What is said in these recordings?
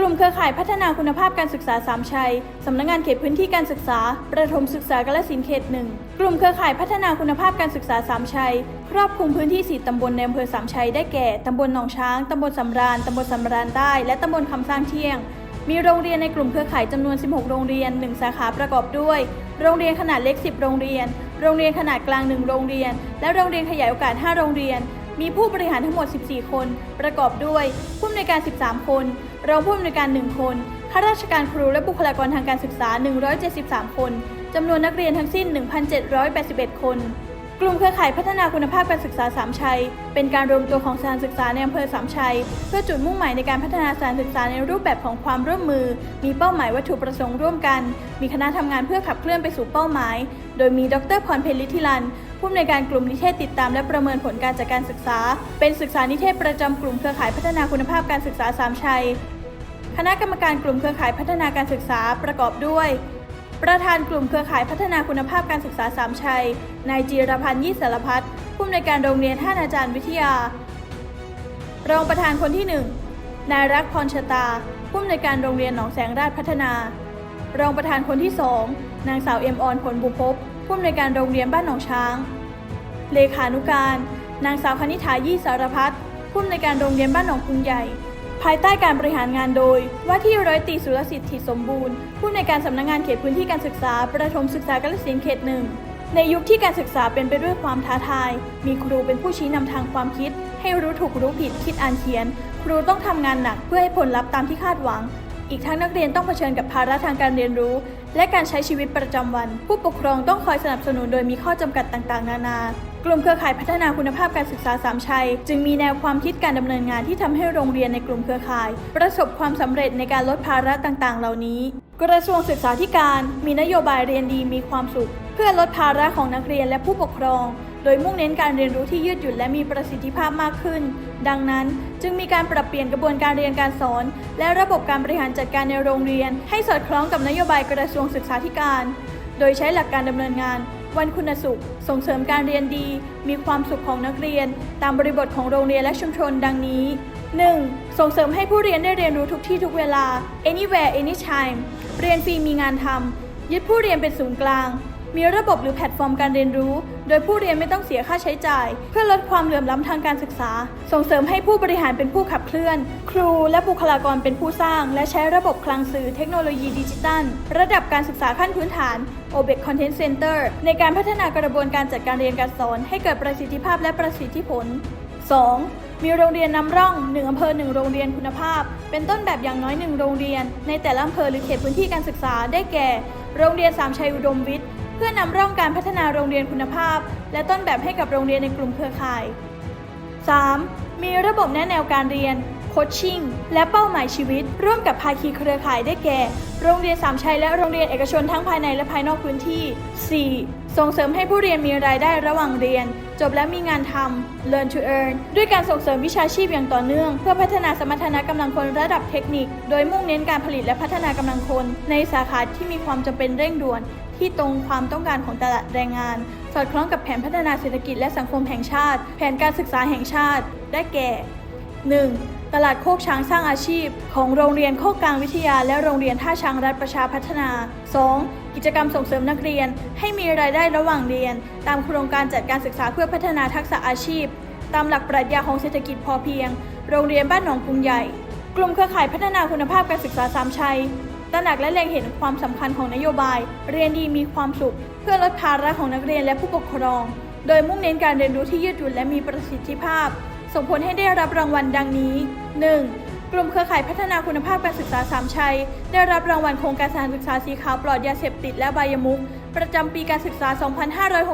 กลุ่มเครือข่ายพัฒนาคุณภาพการศึกษาสามชัย สำนักงานเขตพื้นที่การศึกษา ประถมศึกษากาฬสินเขตหนึ่ง กลุ่มเครือข่ายพัฒนาคุณภาพการศึกษาสามชัย ครอบคลุมพื้นที่ 4 ตำบลในอำเภอสามชัย ได้แก่ ตำบลหนองช้าง ตำบลสำราญ ตำบลสำราญใต้ และตำบลคำสร้างเที่ยง มีโรงเรียนในกลุ่มเครือข่ายจำนวน 16 โรงเรียน 1 สาขาประกอบด้วย โรงเรียนขนาดเล็ก 10 โรงเรียน โรงเรียนขนาดกลาง 1 โรงเรียน และโรงเรียนขยายโอกาส 5 โรงเรียน มีผู้บริหารทั้งหมด 14 คน ประกอบด้วย ผู้อำนวยการ 13 คน รองผู้อำนวยการ 1 คน ข้าราชการครูและบุคลากรทางการศึกษา 173 คน จำนวนนักเรียนทั้งสิ้น 1,781 คน กลุ่มเครือข่ายพัฒนาคุณภาพการศึกษาสามชัย เป็นการรวมตัวของสถานศึกษาในอำเภอสามชัย เพื่อจุดมุ่งหมายในการพัฒนาสถานศึกษาในรูปแบบของความร่วมมือ มีเป้าหมายวัตถุประสงค์ร่วมกัน มีคณะทำงานเพื่อขับเคลื่อนไปสู่เป้าหมาย โดยมีดรพรเพลิธิรัน ผู้อำนวยการกลุ่มนิเทศติดตามและประเมินผลการจัดการศึกษา เป็นศึกษานิเทศประจำกลุ่มเครือข่ายพัฒนาคุณภาพการศึกษาสามชัย คณะกรรมการกลุ่มเครือข่ายพัฒนาการศึกษาประกอบด้วย ประธานกลุ่มเครือข่ายพัฒนาคุณภาพการศึกษาสามชัย นายจีรพันธ์ยี่สารพัฒน์ผู้อำนวยการโรงเรียนท่านอาจารย์วิทยา รองประธานคนที่ 1 นายรักพรชตา ผู้อำนวยการโรงเรียนหนองแสงราชพัฒนา รองประธานคนที่ 2 นางสาวเอ็มออนผลบุพภพ ผู้อำนวยการโรงเรียนบ้านหนองช้าง เลขานุการ นางสาวคณิษฐายี่สารพัฒผู้อำนวยการโรงเรียนบ้านหนองกรุงใหญ่ ภายใต้การบริหารงานโดย ว่าที่ร้อยตีสุรสิทธิ์ถิสมบูรณ์ ผู้อำนวยการสำนักงานเขตพื้นที่การศึกษา ประถมศึกษากาฬสินเขตหนึ่งในยุคที่การศึกษาเป็นไปด้วยความท้าทาย มีครูเป็นผู้ชี้นำทางความคิด ให้รู้ถูกรู้ผิดคิดอ่านเขียน ครูต้องทำงานหนักเพื่อให้ผลลัพธ์ตามที่คาดหวัง อีกทั้งนักเรียนต้องเผชิญกับภาระทางการเรียนรู้ และการใช้ชีวิตประจำวัน ผู้ปกครองต้องคอยสนับสนุนโดยมีข้อจำกัดต่างๆ นานากลุ่มเครือข่ายพัฒนาคุณภาพการศึกษาสามชัย จึงมีแนวความคิดการดำเนินงานที่ทำให้โรงเรียนในกลุ่มเครือข่าย ประสบความสำเร็จในการลดภาระต่างๆ เหล่านี้ กระทรวงศึกษาธิการ มีนโยบายเรียนดีมีความสุข เพื่อลดภาระของนักเรียนและผู้ปกครอง ดยมุ่งเน้นการเรียนรู้ที่ยืดหยุ่นและมีประสิทธิภาพมากขึ้น ดังนั้นจึงมีการปรับเปลี่ยนกระบวนการเรียนการสอน และระบบการบริหารจัดการในโรงเรียน ให้สอดคล้องกับนโยบายกระทรวงศึกษาธิการ โดยใช้หลักการดำเนินงาน วันคุณสุข ส่งเสริมการเรียนดี มีความสุขของนักเรียน ตามบริบทของโรงเรียนและชุมชนดังนี้ 1. ส่งเสริมให้ผู้เรียนได้เรียนรู้ทุกที่ทุกเวลา anywhere anytime เรียนฟรีมีงานทำยึดผู้เรียนเป็นศูนย์กลาง มีระบบหรือแพลตฟอร์มการเรียนรู้ โดยผู้เรียนไม่ต้องเสียค่าใช้จ่าย เพื่อลดความเหลื่อมล้ำทางการศึกษา ส่งเสริมให้ผู้บริหารเป็นผู้ขับเคลื่อน ครูและบุคลากรเป็นผู้สร้าง และใช้ระบบคลังสื่อเทคโนโลยีดิจิตัล ระดับการศึกษาขั้นพื้นฐาน OBEC Content Center ในการพัฒนากระบวนการจัดการเรียนการสอน ให้เกิดประสิทธิภาพและประสิทธิผล 2. มีโรงเรียนนำร่อง 1 อำเภอ 1 โรงเรียนคุณภาพ เป็นต้นแบบอย่างน้อย 1 โรงเรียน ในแต่ละอำเภอหรือเขตพื้นที่การศึกษาได้แก่ โรงเรียนสามชัยอุดมวิทย์ เพื่อนำร่องการพัฒนาโรงเรียนคุณภาพ และต้นแบบให้กับโรงเรียนในกลุ่มเครือข่าย 3. มีระบบแนะแนวการเรียน โคชชิ่ง และเป้าหมายชีวิต ร่วมกับภาคีเครือข่ายได้แก่ โรงเรียนสามชัยและโรงเรียนเอกชนทั้งภายในและภายนอกพื้นที่ 4. ส่งเสริมให้ผู้เรียนมีรายได้ระหว่างเรียน จบและมีงานทำ learn to earn ด้วยการส่งเสริมวิชาชีพอย่างต่อเนื่อง เพื่อพัฒนาสมรรถนะกำลังคนระดับเทคนิค โดยมุ่งเน้นการผลิตและพัฒนากำลังคน ในสาขาที่มีความจำเป็นเร่งด่วน ที่ตรงความต้องการของตลาดแรงงาน สอดคล้องกับแผนพัฒนาเศรษฐกิจและสังคมแห่งชาติ แผนการศึกษาแห่งชาติ ได้แก่ 1. ตลาดโคกช้างสร้างอาชีพ ของโรงเรียนโคกกลางวิทยา และโรงเรียนท่าช้างรัฐประชาพัฒนา 2. กิจกรรมส่งเสริมนักเรียน ให้มีรายได้ระหว่างเรียน ตามโครงการจัดการศึกษาเพื่อพัฒนาทักษะอาชีพ ตามหลักปรัชญาของเศรษฐกิจพอเพียง โรงเรียนบ้านหนองกรุงใหญ่ กลุ่มเครือข่ายพัฒนาคุณภาพการศึกษาสามชัย ตระหนักและเล็งเห็นความสำคัญของนโยบาย เรียนดีมีความสุข เพื่อลดภาระของนักเรียนและผู้ปกครอง โดยมุ่งเน้นการเรียนรู้ที่ยืดหยุ่นและมีประสิทธิภาพ ส่งผลให้ได้รับรางวัลดังนี้ 1. กลุ่มเครือข่ายพัฒนาคุณภาพการศึกษาสามชัย ได้รับรางวัลโครงการสถานศึกษาสีขาวปลอดยาเสพติดและใบายมุก ประจำปีการศึกษา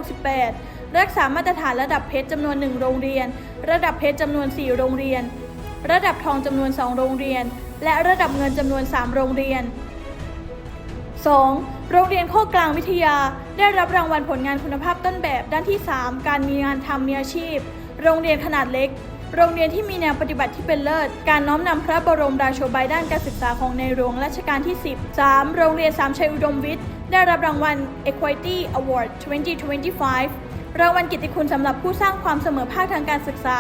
2568 รักษามาตรฐานระดับเพชรจำนวน 1 โรงเรียน ระดับเพชรจำนวน 4 โรงเรียน ระดับทองจำนวน 2 โรงเรียนและระดับเงินจำนวน 3 โรงเรียน 2. โรงเรียนโคกกลางวิทยา ได้รับรางวัลผลงานคุณภาพต้นแบบด้านที่ 3 การมีงานทำมีอาชีพ โรงเรียนขนาดเล็ก โรงเรียนที่มีแนวปฏิบัติที่เป็นเลิศ การน้อมนำพระบรมราโชบายด้านการศึกษาของในหลวงรัชกาลที่ 10 3. โรงเรียนสามชัยอุดมวิทย์ ได้รับรางวัล Equity Award 2025 รางวัลกิตติคุณสำหรับผู้สร้างความเสมอภาคทางการศึกษา